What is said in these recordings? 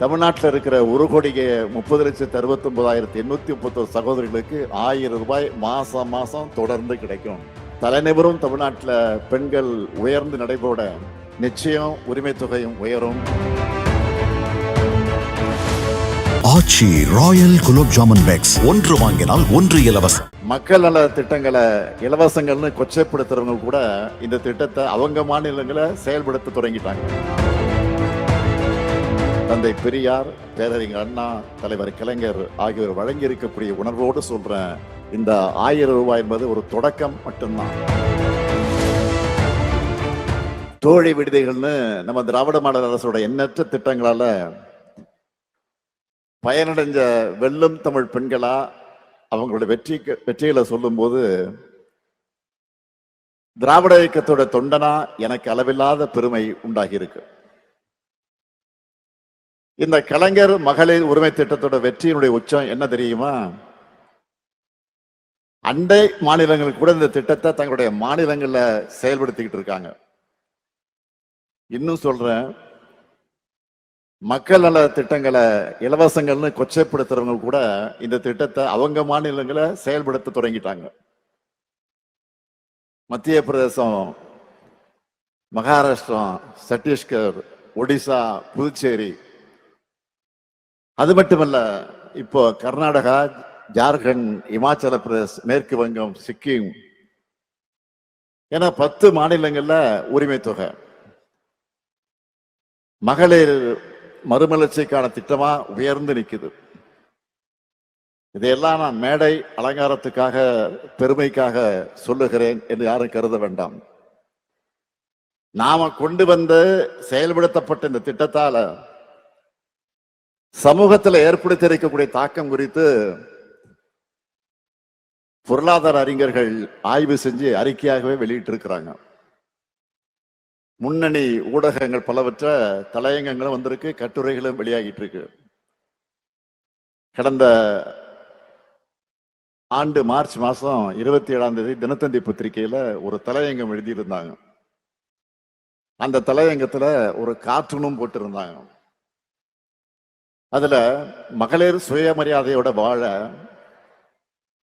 தமிழ்நாட்டில் இருக்கிற ஒரு கோடிக்கு முப்பது லட்சத்து அறுபத்தி ஒன்பதாயிரத்தி எண்ணூத்தி முப்பத்தொரு சகோதரிகளுக்கு ஆயிரம் ரூபாய் மாசம் மாசம் தொடர்ந்து கிடைக்கும். தலைநிபரும் தமிழ்நாட்டில் பெண்கள் உயர்ந்து நடைபோட நிச்சயம் உரிமை தொகையும் உயரும். ஆச்சி ராயல் குலோப் ஜாமுன் பேக்ஸ் ஒன்று வாங்கினால் ஒன்று இலவசம். மக்கள் நல திட்டங்களை இலவசங்கள்னு கொச்சைப்படுத்துறவங்க கூட இந்த திட்டத்தை அவங்க மாநிலங்களை செயல்படுத்த தொடங்கிட்டாங்க. தந்தை பெரியார் பேரறிஞர் அண்ணா தலைவர் கலைஞர் ஆகியோர் வழங்கி இருக்கக்கூடிய உணர்வோடு சொல்றேன் இந்த ஆயிரம் ரூபாய் என்பது ஒரு தொடக்கம் மட்டும்தான். தோழி விடுதிகள்னு நம்ம திராவிட மாடல் அரசோட எண்ணற்ற திட்டங்களால பயனடைஞ்ச வெல்லும் தமிழ் பெண்களா அவங்களோட வெற்றி வெற்றிகளை சொல்லும்போது திராவிட இயக்கத்தோட தொண்டனா எனக்கு அளவில்லாத பெருமை உண்டாகி இருக்கு இந்த கலைஞர் மகளிர் உரிமை திட்டத்தோட வெற்றியினுடைய உச்சம் என்ன தெரியுமா? அண்டை மாநிலங்கள் கூட இந்த திட்டத்தை தங்களுடைய மாநிலங்கள்ல செயல்படுத்திக்கிட்டு இருக்காங்க. இன்னும் சொல்றேன் மக்கள் நல திட்டங்களை இலவசங்கள்னு கொச்சைப்படுத்துறவங்க கூட இந்த திட்டத்தை அவங்க மாநிலங்களை செயல்படுத்த தொடங்கிட்டாங்க. மத்திய பிரதேசம் மகாராஷ்டிரம் சத்தீஸ்கர் ஒடிசா புதுச்சேரி அது மட்டுமல்ல இப்போ கர்நாடகா ஜார்க்கண்ட் இமாச்சல பிரதேஷ் மேற்கு வங்கம் சிக்கிம் ஏன்னா பத்து மாநிலங்கள்ல உரிமை தொகை. மகளிர் மறுமலர்ச்சிக்கான திட்டமா உயர்ந்து நிற்குது இதையெல்லாம் நான் மேடை அலங்காரத்துக்காக பெருமைக்காக சொல்லுகிறேன் என்று யாரும் கருத வேண்டாம். நாம கொண்டு வந்து செயல்படுத்தப்பட்ட இந்த திட்டத்தால சமூகத்தில் ஏற்படுத்தி இருக்கக்கூடிய தாக்கம் குறித்து பொருளாதார அறிஞர்கள் ஆய்வு செஞ்சு அறிக்கையாகவே வெளியிட்டு இருக்கிறாங்க முன்னணி ஊடகங்கள் பலவற்ற தலையங்கங்களும் வந்திருக்கு கட்டுரைகளும் வெளியாகிட்டு இருக்கு கடந்த ஆண்டு மார்ச் மாசம் இருபத்தி ஏழாம் தேதி தினத்தந்தி பத்திரிகையில ஒரு தலையங்கம் எழுதியிருந்தாங்க. அந்த தலையங்கத்துல ஒரு கார்ட்டூனும் போட்டிருந்தாங்க. அதுல மகளிர் சுயமரியாதையோட வாழ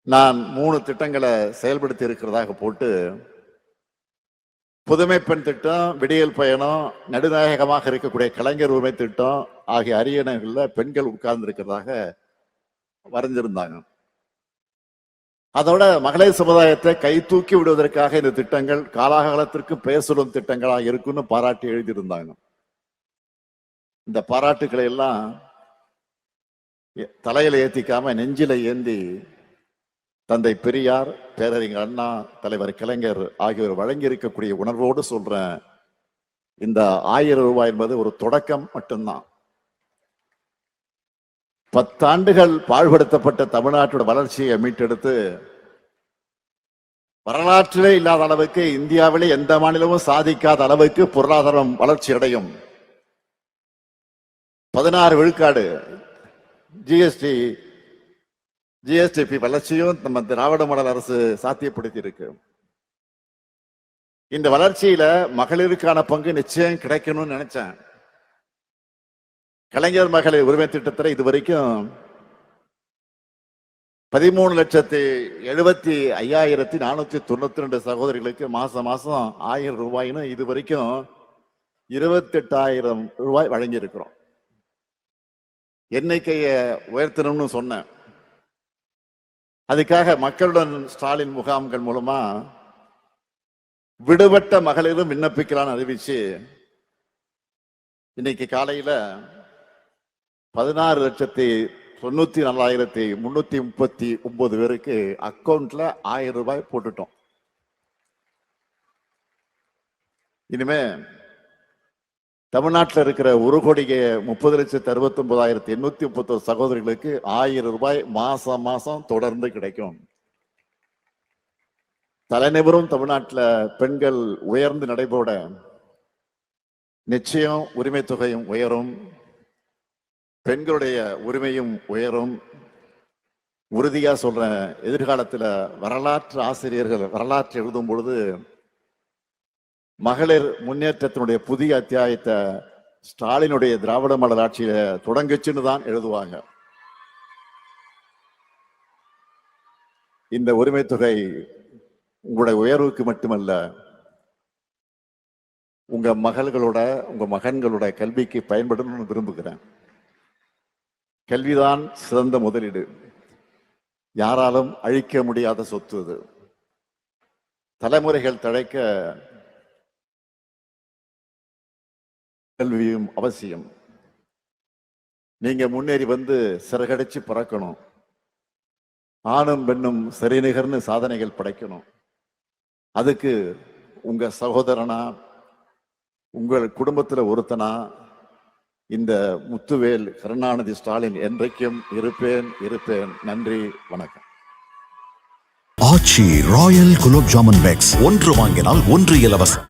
நான் மூணு திட்டங்களை செயல்படுத்தி இருக்கிறதாக போட்டு புதுமை பெண் திட்டம் விடியல் பயணம் நடுநாயகமாக இருக்கக்கூடிய கலைஞர் உரிமை திட்டம் ஆகிய அரியணைகளில் பெண்கள் உட்கார்ந்து இருக்கிறதாக வரைஞ்சிருந்தாங்க. அதோட மகளிர் சமுதாயத்தை கை தூக்கி விடுவதற்காக இந்த திட்டங்கள் காலாகாலத்திற்கு பெயர் சொல்லும் திட்டங்களாக இருக்குன்னு பாராட்டி எழுதியிருந்தாங்க. இந்த பாராட்டுக்களை எல்லாம் தலையில ஏத்திக்காம நெஞ்சில ஏந்தி தந்தை பெரியார் பேரறிஞர் அண்ணா தலைவர் கலைஞர் ஆகியோர் வழங்கி இருக்கக்கூடிய உணர்வோடு சொல்றேன் இந்த ஆயிரம் ரூபாய் என்பது ஒரு தொடக்கம் மட்டும்தான். பத்தாண்டுகள் பாழ்படுத்தப்பட்ட தமிழ்நாட்டோட வளர்ச்சியை மீட்டெடுத்து வரலாற்றிலே இல்லாத அளவுக்கு இந்தியாவிலே எந்த மாநிலமும் சாதிக்காத அளவுக்கு பொருளாதாரம் வளர்ச்சி அடையும் பதினாறு விழுக்காடு ஜிஎஸ்டி ஜிஎஸ்டிபி வளர்ச்சியும் நம்ம திராவிட மாடல் அரசு சாத்தியப்படுத்தி இருக்கு இந்த வளர்ச்சியில மகளிருக்கான பங்கு நிச்சயம் கிடைக்கணும்னு நினைச்சேன். கலைஞர் மகளிர் உரிமை திட்டத்தில் இது வரைக்கும் பதிமூணு லட்சத்தி எழுபத்தி ஐயாயிரத்தி நானூத்தி தொண்ணூத்தி ரெண்டு சகோதரிகளுக்கு மாசம் மாசம் ஆயிரம் ரூபாய்னு இது வரைக்கும் இருபத்தெட்டாயிரம் ரூபாய் வழங்கி இருக்கிறோம் எண்ணிக்கையை உயர்த்தணும்னு சொன்னேன். அதுக்காக மக்களுடன் ஸ்டாலின் முகாம்கள் மூலமா விடுபட்ட மகளிரும் விண்ணப்பிக்கலாம்னு அறிவிச்சு இன்னைக்கு காலையில பதினாறு லட்சத்தி தொண்ணூத்தி நாலாயிரத்தி முன்னூத்தி முப்பத்தி ஒன்பது பேருக்கு அக்கௌண்ட்ல ஆயிரம் ரூபாய் போட்டுட்டோம். இனிமே தமிழ்நாட்டில் இருக்கிற ஒரு கோடிக்கு முப்பது லட்சத்து அறுபத்தொன்பதாயிரத்தி எண்ணூத்தி முப்பத்தொரு சகோதரிகளுக்கு ஆயிரம் ரூபாய் மாசம் மாசம் தொடர்ந்து கிடைக்கும். தலைநிபரும் தமிழ்நாட்டில் பெண்கள் உயர்ந்து நடைபோட நிச்சயம் உரிமை தொகையும் உயரும். பெண்களுடைய உரிமையும் உயரும். உறுதியா சொல்றேன் எதிர்காலத்துல வரலாற்று ஆசிரியர்கள் வரலாற்று எழுதும் பொழுது மகளிர் முன்னேற்றத்தினுடைய புதிய அத்தியாயத்தை ஸ்டாலினுடைய திராவிட மலர் ஆட்சியில தொடங்குச்சுன்னு தான் எழுதுவாங்க. இந்த உரிமை தொகை உங்களுடைய உயர்வுக்கு மட்டுமல்ல உங்க மகள்களோட உங்க மகன்களோட கல்விக்கு பயன்படணும்னு விரும்புகிறேன். கல்விதான் சிறந்த முதலீடு. யாராலும் அழிக்க முடியாத சொத்து அது. தலைமுறைகள் தழைக்க கல்வியும் அவசியம். நீங்க முன்னேறி வந்து சிறகடிச்சு பறக்கணும். ஆணும் பெண்ணும் சரிநிகர்னு சாதனைகள் படைக்கணும். அதுக்கு உங்க சகோதரனா உங்கள் குடும்பத்துல ஒருத்தனா இந்த முத்துவேல் கருணாநிதி ஸ்டாலின் என்றைக்கும் இருப்பேன் இருப்பேன். நன்றி வணக்கம். Aachi royal gulab jamun packs. ஒன்று வாங்கினால் ஒன்று இலவசம்.